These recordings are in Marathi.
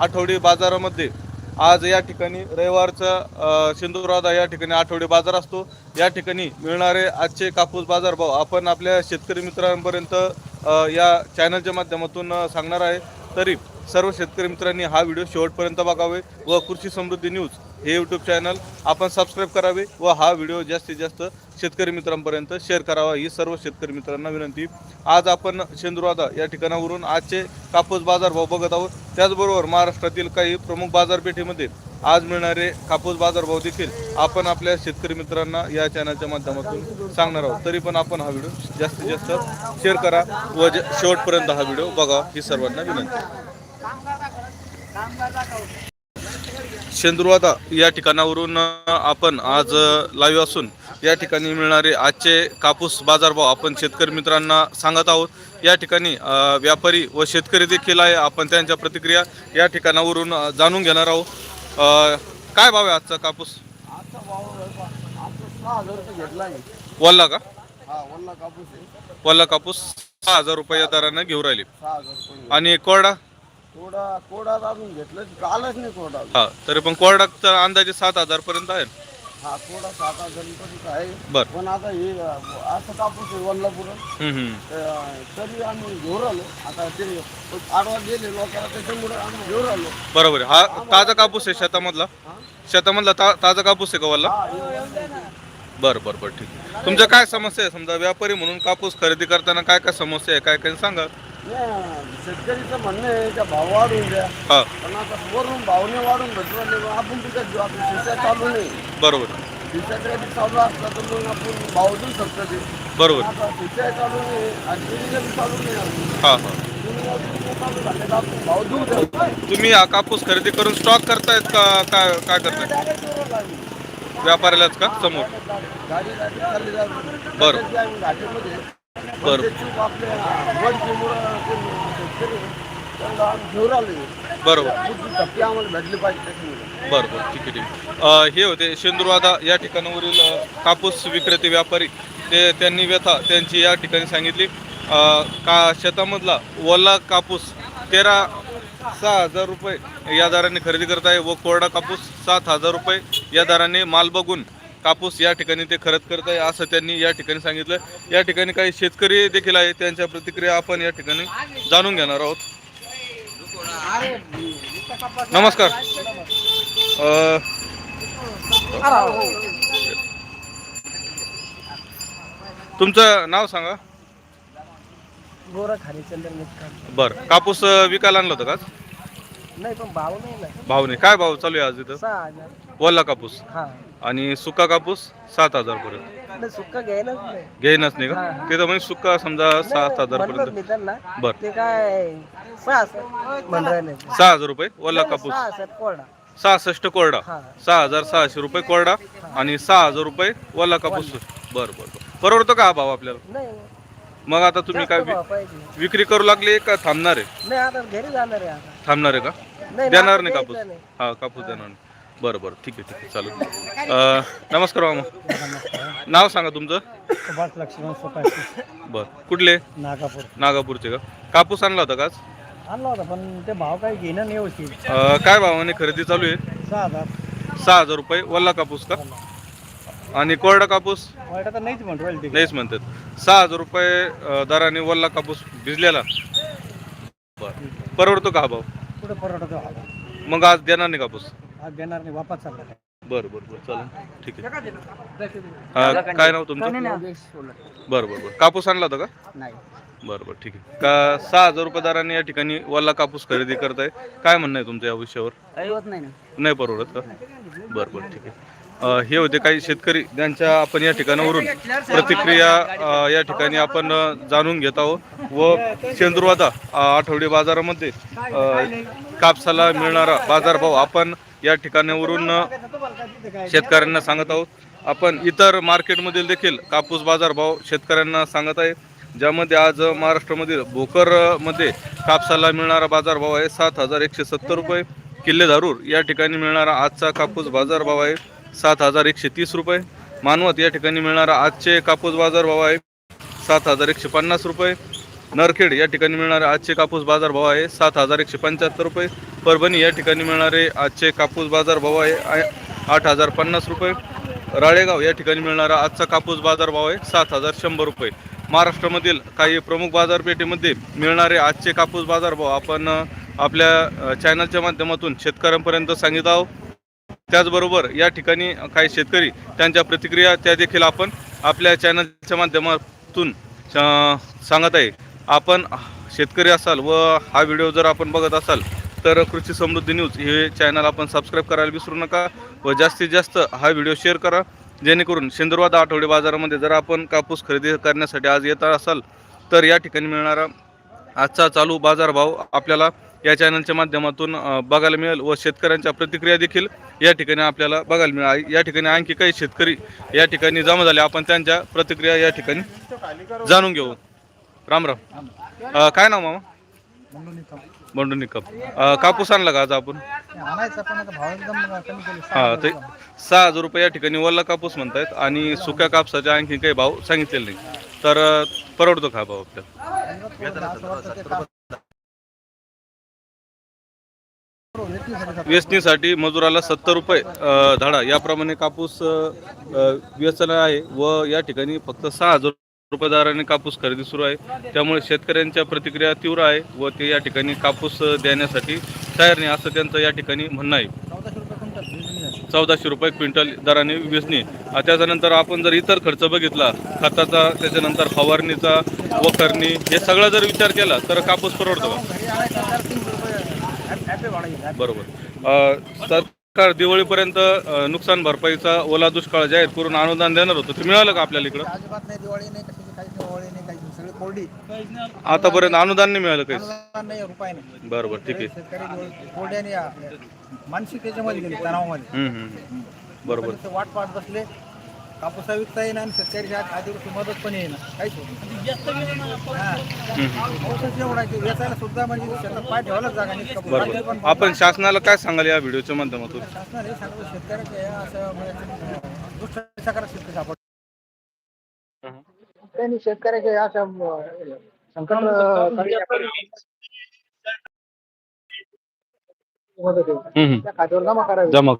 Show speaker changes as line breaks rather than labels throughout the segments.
आठवडी बाजारामध्ये. आज या ठिकाणी रविवारचा अ, सिंधुराधा या ठिकाणी आठवडी बाजार असतो. या ठिकाणी मिळणारे आजचे कापूस बाजार भाव आपण आपल्या शेतकरी मित्रांपर्यंत या चॅनलच्या माध्यमातून सांगणार आहे. तरी सर्व शेतकरी मित्रांनी हा व्हिडिओ शेवटपर्यंत बघावे व कृषी समृद्धी न्यूज हे यूट्यूब चॅनल आपण सबस्क्राईब करावे व हा व्हिडिओ जास्तीत जास्त शेतकरी मित्रांपर्यंत शेअर करावा ही सर्व शेतकरी मित्रांना विनंती. आज आपण शेंदुरादा या ठिकाणावरून आजचे कापूस बाजार भाव बघत आहोत. त्याचबरोबर महाराष्ट्रातील काही प्रमुख बाजारपेठेमध्ये आज मिळणारे कापूस बाजारभाव देखील आपण आपल्या शेतकरी मित्रांना या चॅनलच्या माध्यमातून सांगणार आहोत. तरी पण आपण हा व्हिडिओ जास्तीत जास्त शेअर करा व शेवटपर्यंत हा व्हिडिओ बघा ही सर्वांना विनंती. शेंदुरवादा या ठिकाणावरून आपण आज लाईव्ह असून या ठिकाणी मिळणारे आजचे कापूस बाजारभाव आपण शेतकरी मित्रांना सांगत आहोत. या ठिकाणी व्यापारी व शेतकरी देखील आहे. आपण त्यांच्या प्रतिक्रिया या ठिकाणावरून जाणून घेणार आहोत. काय भाव आहे आजचा कापूस? वल्ला का?
वल्ला कापूस आहे.
वल्ला कापूस सहा हजार रुपये या दरानं घेऊन राहिले. आणि कोरडा?
कोडा कोडा अजून घेतलं कालच नाही कोडा
हा तरी पण कोरडा तर अंदाजे सात हजार पर्यंत आहे.
हा कोडा सात हजार आहे.
बर.
पण आता हे असं कापूस आहे वल्लापूर.
हम्म, हम्म.
तरी आम्ही घेऊन आलो. आता ते आडवा गेले लोकांना त्याच्यामुळे आम्ही घेऊन आलो.
बरोबर आहे. हा ताजा कापूस आहे शेतामधला. शेतामधला ता ताजा कापूस आहे का
हा हे आहे.
बरं बरं बरं ठीक आहे. तुमच्या काय समस्या आहे? समजा व्यापारी म्हणून कापूस खरेदी करताना काय काय समस्या आहे? काय काय सांगा
शेतकरीचं म्हणणं आहे का भाव वाढवून द्या.
हा.
पण आता वरून भावने वाढून आपण तिथं घेऊ आपली शिक्षा चालू नाही.
बरोबर.
चालू असला तर मग आपण भाव देऊ शकतो ते.
बरोबर.
आता शिक्षा चालू नाही आणि दुनिया बी चालू नाही अजून.
हा हा.
दुनिया बी चालू झाले तर आपण भाव देऊ
तुम्ही हा कापूस खरेदी करून स्टॉक करतायत का काय काय करताय?
डायरेक्ट जोरात लागली.
व्यापाऱ्यालाच का? समोर.
गाडी गाडी चालली जाते
बरं.
त्याची आम्ही घाटीमध्ये
बरं.
पण ते
बरोबर. बरं बरं ठीक आहे ठीक आहे. हे होते शेंदुरवादा या ठिकाणावरील कापूस विक्रेते व्यापारी. ते त्यांनी व्यथा त्यांची या ठिकाणी सांगितली. का शेतामधला ओला कापूस तेरा सहा हजार रुपये या दराने खरेदी करत आहे व कोरडा कापूस सात हजार रुपये या दराने माल बघून कापूस या ठिकाणी ते खरेदी करत आहे असं त्यांनी या ठिकाणी सांगितलं. या ठिकाणी काही शेतकरी देखील आहे त्यांच्या प्रतिक्रिया आपण या ठिकाणी जाणून घेणार आहोत. नमस्कार. तुमचं नाव सांगा. बरं कापूस विकायला आणलं होतं का?
नाही पण भाव नाही ना.
भावने काय भाव चालू आहे आज इथं? ओला कापूस. आणि सुका कापूस सात हजार पर्यंत.
नाही सुक्का घ्यायलाच नाही.
घेईनच नाही का?
हा.
ते तर म्हणजे सुका समजा सात हजार
म्हणलं
पर्यंत.
त्यांना
बरं.
ते काय सहा हजार
सहा रुपये ओला कापूस.
कोरडा.
सहासष्ट कोरडा.
हा.
सहा हजार सहाशे रुपये कोरडा आणि सहा हजार रुपये ओला कापूस. बरं बरं बरं. परवडतो का हा भाव आपल्याला?
नाही.
मग आता तुम्ही काय वि-
पाहिजे.
विक्री करू लागले का थांबणार आहे?
नाही आता घरी जाणार आहे आता.
थांबणार आहे का? देणार नाही कापूस. हा कापूस देणार नाही. बरं बरं. ठीक आहे ठीक आहे. चालेल. अं, नमस्कार मामा. नाव सांगा तुमचं.
सुभाष लक्ष्मण सोपाशी.
बरं. कुठले?
नागापूर.
नागापूरचे का? कापूस आणला होता का आज?
आणला होता पण ते भाव काही घेणं नाही
अं, काय भावाने खरेदी चालू आहे?
सहा हजार.
सहा हजार रुपये. वल्ला कापूस का? आणि कोरडा कापूस?
वाईट आता नाहीच म्हणतो राहिले ते.
नाहीच म्हणतात. सहा हजार रुपये अं, दराने वल्ला कापूस भिजलेला. बरं. परवडतो का हा भाव?
परवडतो हा
मग आज देणार नाही कापूस.
आज देणार नाही वापस चालला
बरं बरं बरं चालेल. ठीक आहे. हा, काय नाव तुमचं? बरं बरं बरं. कापूस आणला होता का?
नाही.
बरं बरं ठीक आहे. का सहा हजार रुपये दराने या ठिकाणी वल्ला कापूस खरेदी करताय? काय म्हणणं आहे तुमचं या विषयावर?
नाही ना.
नाही परवडत का? बरं बरं ठीक आहे. हे होते काही शेतकरी ज्यांच्या आपण या ठिकाणावरून प्रतिक्रिया या ठिकाणी आपण जाणून घेत आहोत. व शेंदुरवादा आठवडी बाजारामध्ये कापसाला मिळणारा बाजारभाव आपण या ठिकाणावरून शेतकऱ्यांना सांगत आहोत. आपण इतर मार्केटमधील देखील कापूस बाजारभाव शेतकऱ्यांना सांगत आहे ज्यामध्ये आज महाराष्ट्रामधील भोकरमध्ये कापसाला मिळणारा बाजारभाव आहे सात हजार एकशे सत्तर रुपये. किल्ले धारूर या ठिकाणी मिळणारा आजचा कापूस बाजारभाव आहे. सात हजार एकशे तीस रुपये. मानवत या ठिकाणी मिळणारा आजचे कापूस बाजारभाव आहे सात हजार एकशे पन्नास रुपये. नरखेड या ठिकाणी मिळणारे आजचे कापूस बाजार भाव आहे सात हजार एकशे पंच्याहत्तर रुपये. परभणी या ठिकाणी मिळणारे आजचे कापूस बाजार भाव आहे आठ हजार पन्नास रुपये. राळेगाव या ठिकाणी मिळणारा आजचा कापूस बाजार भाव आहे सात हजार शंभर रुपये. महाराष्ट्रामधील काही प्रमुख बाजारपेठेमध्ये मिळणारे आजचे कापूस बाजार भाव आपण आपल्या चॅनलच्या माध्यमातून शेतकऱ्यांपर्यंत सांगित आहोत. त्याचबरोबर या ठिकाणी काही शेतकरी त्यांच्या प्रतिक्रिया त्या देखील आपण आपल्या चॅनलच्या माध्यमातून सांगत आहे. आपण शेतकरी असाल व हा व्हिडिओ जर आपण बघत असाल तर कृषी समृद्धी न्यूज हे चॅनल आपण सबस्क्राईब करायला विसरू नका व जास्तीत जास्त हा व्हिडिओ शेअर करा. जेणेकरून शेंदुरवाद आठवडे बाजारामध्ये जर आपण कापूस खरेदी करण्यासाठी आज येत असाल तर या ठिकाणी मिळणारा आजचा चालू बाजारभाव आपल्याला या चॅनलच्या माध्यमातून बघायला मिळेल व शेतकऱ्यांच्या प्रतिक्रिया देखील या ठिकाणी आपल्याला बघायला मिळेल. या ठिकाणी आणखी काही शेतकरी या ठिकाणी जमा झाले. आपण त्यांच्या प्रतिक्रिया या ठिकाणी जाणून घेऊ. राम राम. काय नाव मामा? बंडू निकम. कापूस आणला का आज आपण? हा ते सहा हजार रुपये या ठिकाणी वल्ला कापूस म्हणतायत आणि सुक्या कापसाचे आणखी काही भाव सांगितलेले नाही. तर परवडतो का भाव आपल्याला? वेचणीसाठी मजुराला सत्तर रुपये धाडा. याप्रमाणे कापूस अ, वेचला आहे व या ठिकाणी फक्त सहा हजार रुपये दराने कापूस खरेदी सुरू आहे. त्यामुळे शेतकऱ्यांच्या प्रतिक्रिया तीव्र आहे व ते या ठिकाणी कापूस देण्यासाठी तयार नाही असं त्यांचं या ठिकाणी म्हणणं आहे.
चौदाशे रुपये क्विंटल
दराने वेचणी त्याच्यानंतर आपण जर इतर खर्च बघितला खताचा त्याच्यानंतर फवारणीचा वखरणी हे सगळा जर विचार केला तर कापूस परवडतो बरोबर. सरकार दिवाळीपर्यंत नुकसान भरपाईचा ओला दुष्काळ जाहीर करून अनुदान देणार होतं. ते मिळालं का आपल्याला इकडं?
अजिबात नाही दिवाळी नाही कशाची काहीच नाही दिवाळी नाही काहीच नाही सगळी कोरडी.
आतापर्यंत अनुदान नाही मिळालं काही
अनुदान नाही रुपये नाही.
बरोबर ठीक आहे.
शेतकरी दिवाळी कोरडी आणि आ- मानसिक याच्यामध्ये गेली तणावामध्ये.
हम्म, हम्म. बरोबर.
वाट पाहत बसले कापूसा विकता येईना आणि शेतकरी आदिवासी मदत पण येईना काहीच होत. हा. एवढा की वेचायला सुद्धा म्हणजे शेतात पाय ठेवायलाच जागा नाही
बरोबर आपण शासनाला काय सांगाल या व्हिडिओच्या माध्यमातून
शासनाने हे सांगितलं या असं म्हणजे दुष्टाचारात शेतकरी सापडले त्यांनी शेतकऱ्याचे अशा अं, संकट अं, मदत.
हम्म, हम्म.
त्या खात्यावर जमा करावी
जमा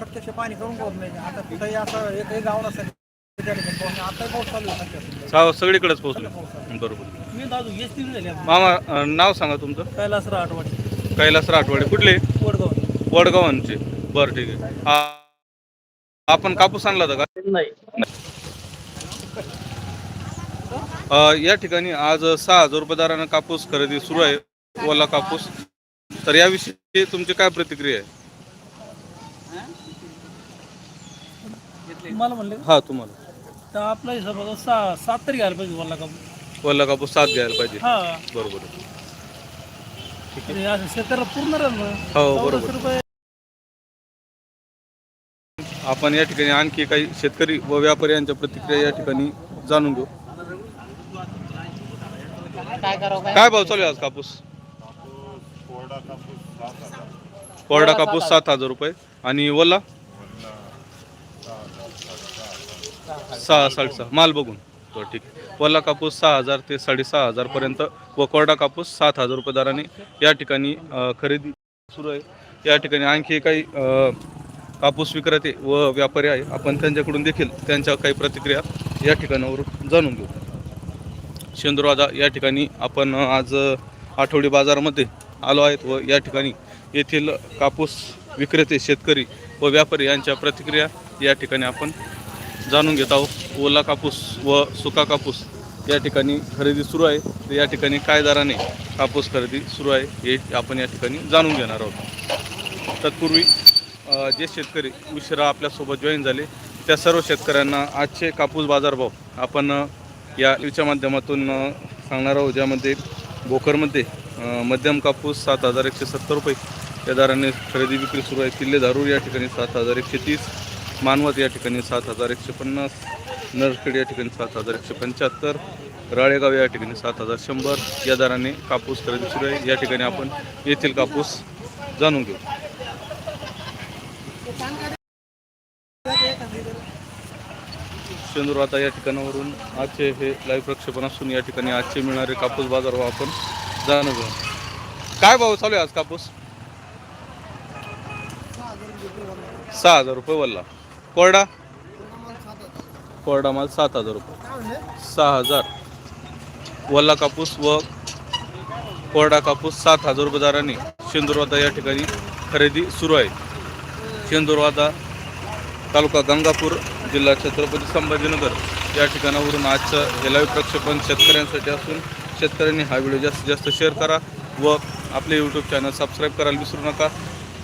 प्रत्यक्ष पाणी करून होत नाही. आता कुठेही असं एकही गाव नसेल त्या ठिकाणी पाऊस नाही. आताही पाऊस चालू आहे सध्या.
सा- सगळीकडेच पोहोचलं बरोबर.
मी दादू एस टी झाले
मामा अ, नाव सांगा तुमचं?
कैलास आठवडे.
कैलास राठवाडे कुठले?
वडगाव.
वडगावांचे. बरं ठीक आहे. आ- आपण कापूस आणला होता का?
नाही.
अ, या ठिकाणी आज सहा हजार रुपये दरानं कापूस खरेदी सुरू आहे. ओला कापूस. तर याविषयी तुमची काय प्रतिक्रिया आहे?
मला म्हणले
हा तुम्हाला.
तर आपला हिसाब बघा सहा सात तरी घ्यायला पाहिजे वल्ला कापूस
ओला कापूस सात घ्यायला पाहिजे.
हा.
बरोबर.
असं शेताला पूर्ण राहिलं ना.
हो बरोबर.
रुपये.
आपण या ठिकाणी आणखी काही शेतकरी व व्यापारी यांच्या प्रतिक्रिया या ठिकाणी जाणून घेऊ. काय भाव चालू आहे आज कापूस? कोरडा कापूस सात हजार रुपये. आणि ओला सहा साडेसहा माल बघून. बरं ठीक. आहे कापूस सहा हजार ते साडेसहा हजारपर्यंत व कोरडा कापूस सात हजार रुपये दराने या ठिकाणी अ, खरेदी सुरू आहे. या ठिकाणी आणखी काही अ, कापूस विक्रेते व व्यापारी आहे. आपण त्यांच्याकडून देखील त्यांच्या काही प्रतिक्रिया या ठिकाणावरून जाणून घेऊ. शेंदुरवादा या ठिकाणी आपण आज आठवडी बाजारामध्ये आलो आहेत व या ठिकाणी येथील कापूस विक्रेते शेतकरी व व्यापारी यांच्या प्रतिक्रिया या ठिकाणी आपण जाणून घेत आहोत. ओला कापूस व सुका कापूस या ठिकाणी खरेदी सुरू आहे. तर या ठिकाणी काय दराने कापूस खरेदी सुरू आहे हे आपण या ठिकाणी जाणून घेणार आहोत. तत्पूर्वी जे शेतकरी उशिरा आपल्यासोबत जॉईन झाले त्या सर्व शेतकऱ्यांना आजचे कापूस बाजारभाव आपण या व्हिडिओच्या माध्यमातून सांगणार आहोत. ज्यामध्ये भोकरमध्ये मध्यम कापूस सात हजार एकशे सत्तर रुपये. या दराने खरेदी विक्री सुरू आहे. किल्ले धारूर या ठिकाणी सात हजार एकशे तीस. मानवत या ठिकाणी सात हजार एकशे पन्नास नरखेड या ठिकाणी सात हजार एकशे पंच्याहत्तर राळेगाव या ठिकाणी सात हजार शंभर या दराने कापूस खरेदी सुरू आहे. या ठिकाणी आपण येथील कापूस जाणून घेऊ. शेंदूर आता या ठिकाणावरून आजचे हे लाईव्ह प्रक्षेपण असून या ठिकाणी आजचे मिळणारे कापूस बाजार भाव आपण जाणून घेऊ. काय भाव चालू आहे आज कापूस? सहा हजार रुपये वल्ला. कोरडा? कोरडा माल सात हजार. रुपये. सहा हजार. वल्ला कापूस व कोरडा कापूस सात हजार रुपये दराने शेंदूरवादा या ठिकाणी खरेदी सुरू आहे. शेंदूरवादा तालुका गंगापूर जिल्हा छत्रपती संभाजीनगर या ठिकाणावरून आजचं हे लाईव्ह प्रक्षेपण शेतकऱ्यांसाठी असून शेतकऱ्यांनी हा व्हिडिओ जास्तीत जास्त शेअर करा व आपले यूट्यूब चॅनल सबस्क्राईब करायला विसरू नका.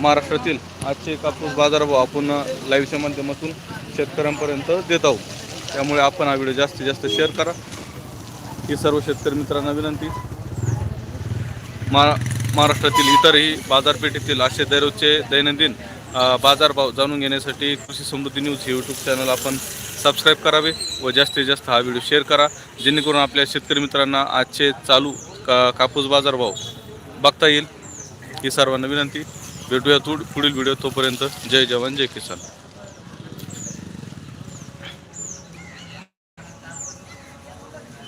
महाराष्ट्रातील आजचे कापूस बाजारभाव आपण लाईव्हच्या माध्यमातून शेतकऱ्यांपर्यंत देत आहोत. त्यामुळे आपण हा व्हिडिओ जास्तीत जास्त शेअर करा. ही सर्व शेतकरी मित्रांना विनंती. महा महाराष्ट्रातील इतरही बाजारपेठेतील असे दररोजचे दैनंदिन बाजारभाव जाणून घेण्यासाठी कृषी समृद्धी न्यूज हे यूट्यूब चॅनल आपण सबस्क्राईब करावे व जास्तीत जास्त हा व्हिडिओ शेअर करा. जेणेकरून आपल्या शेतकरी मित्रांना आजचे चालू का कापूस बाजारभाव बघता येईल. ही सर्वांना विनंती. भेटूया तू पुढील व्हिडिओ तोपर्यंत. जय जवान जय किसान.